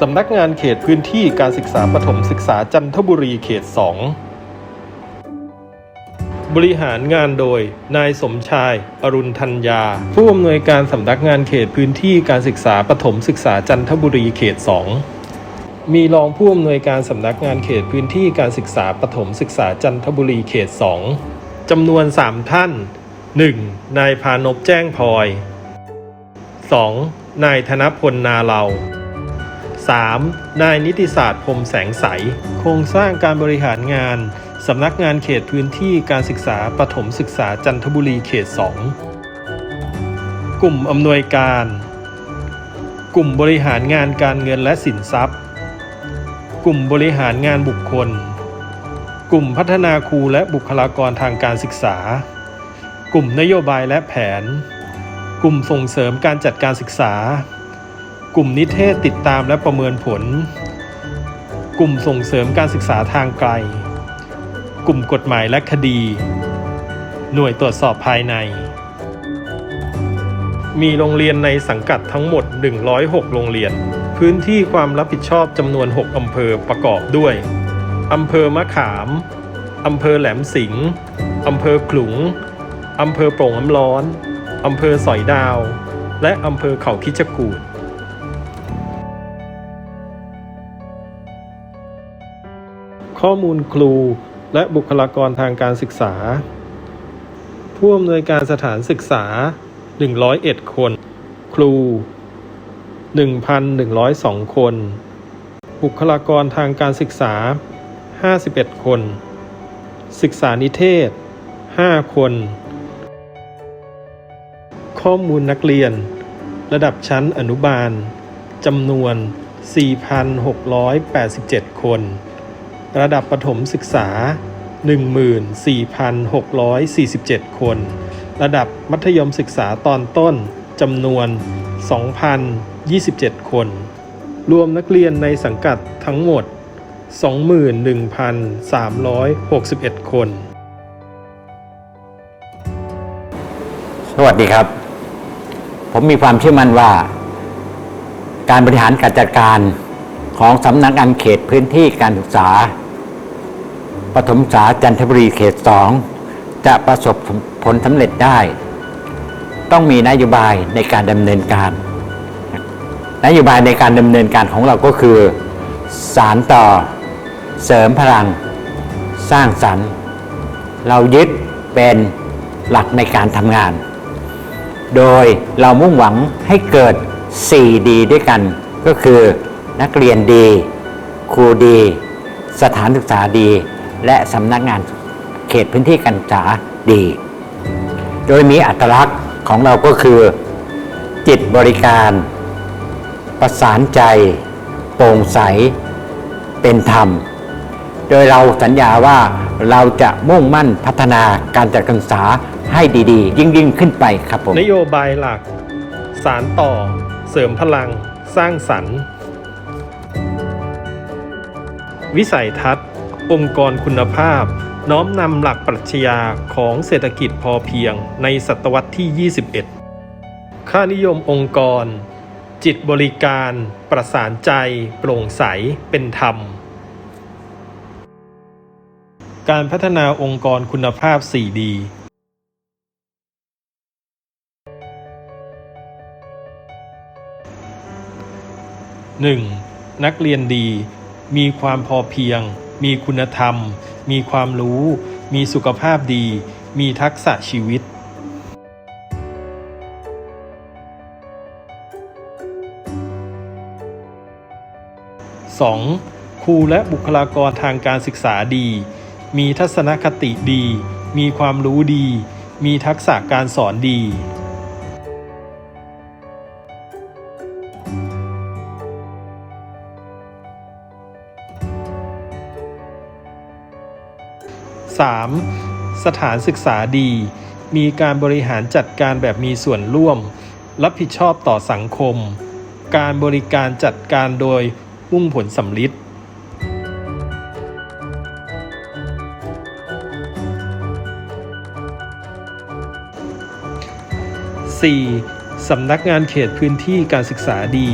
สำนักงานเขตพื้นที่การศึกษาปฐมศึกษาจันทบุรีเขต 2 บริหารงานโดย นายสมชาย อรุณธัญญา ผู้อำนวยการสำนักงานเขตพื้นที่การศึกษาปฐมศึกษาจันทบุรีเขต 2 มีรองผู้อำนวยการสำนักงานเขตพื้นที่การศึกษาปฐมศึกษาจันทบุรีเขต 2 จำนวน 3 ท่าน 1. นายพานพแจ้งพลอย 2. นายธนพลนาเรา 3. นายนิติศาสตร์พรมแสงใส โครงสร้างการบริหารงาน สำนักงานเขตพื้นที่การศึกษาปฐมศึกษาจันทบุรีเขต 2 กลุ่มอำนวยการ กลุ่มบริหารงานการเงินและสินทรัพย์ กลุ่มบริหารงานบุคคล กลุ่มพัฒนาครูและบุคลากรทางการศึกษา กลุ่มนโยบายและแผน กลุ่มส่งเสริมการจัดการศึกษา กลุ่มนิเทศติดตามและประเมินผล กลุ่มส่งเสริมการศึกษาทางไกล กลุ่มกฎหมายและคดี หน่วยตรวจสอบภายใน มีโรงเรียนในสังกัดทั้งหมด 106 โรงเรียน พื้นที่ความรับผิดชอบจำนวน 6 อำเภอประกอบด้วยอำเภอมะขาม อำเภอแหลมสิงห์อำเภอขลุง อำเภอโป่งน้ำร้อน อำเภอสอยดาว และอำเภอเขาคิดจกูฏ ข้อมูลครู และบุคลากรทางการศึกษา ผู้อำนวยการสถานศึกษา 101 คน ครู 1,102 คน บุคลากรทางการศึกษา 51 คน ศึกษานิเทศ 5 คน ข้อมูลนักเรียน ระดับชั้นอนุบาลจำนวน 4,687 คน ระดับประถมศึกษา 14,647 คน ระดับมัธยมศึกษาตอนต้นจำนวน 2,027 คน รวมนักเรียนในสังกัดทั้งหมด 21,361 คน สวัสดีครับ ผมมีความเชื่อมั่นว่า การบริหารการจัดการของสำนักงานเขตพื้นที่การศึกษา ปฐมศาจันทบุรีเขต2จะประสบผลสำเร็จได้ ต้องมีนโยบายในการดำเนินการ นโยบายในการดำเนินการของเราก็คือ สารต่อ เสริมพลัง สร้างสรรค์ เรายึดเป็นหลักในการทำงาน โดยเรามุ่งหวังให้เกิด4ดีด้วยกัน ก็คือนักเรียนดี ครูดี สถานศึกษาดี และสำนักงานเขตพื้นที่การศึกษาดี โดยมีอัตลักษณ์ของเราก็คือ จิตบริการ ประสานใจ โปร่งใส เป็นธรรม โดยเราสัญญาว่าเราจะมุ่งมั่นพัฒนาการจัดการศึกษาให้ดีๆ ยิ่งยิ่งๆขึ้นไปครับผม นโยบายหลัก สารต่อ เสริมพลัง สร้างสรรค์ วิสัยทัศน์ องค์กรคุณภาพ น้อมนำหลักปรัชญาของเศรษฐกิจพอเพียงในศตวรรษที่ 21 ค่านิยมองค์กร จิตบริการ ประสานใจ โปร่งใส เป็นธรรม การพัฒนาองค์กรคุณภาพ 4D 1. นักเรียนดี มีความพอเพียง มีคุณธรรม มีความรู้ มีสุขภาพดี มีทักษะชีวิต 2. ครูและบุคลากรทางการศึกษาดี มีทัศนคติดี มีความรู้ดี มีทักษะการสอนดี 3. สถานศึกษาดี มีการบริหารจัดการแบบมีส่วนร่วม รับผิดชอบต่อสังคม การบริการจัดการโดยมุ่งผลสำลิด 4. สำนักงานเขตพื้นที่การศึกษาดี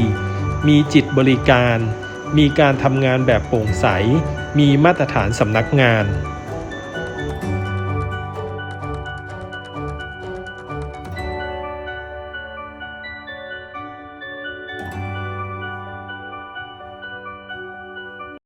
มีจิตบริการ มีการทำงานแบบโปร่งใส มีมาตรฐานสำนักงาน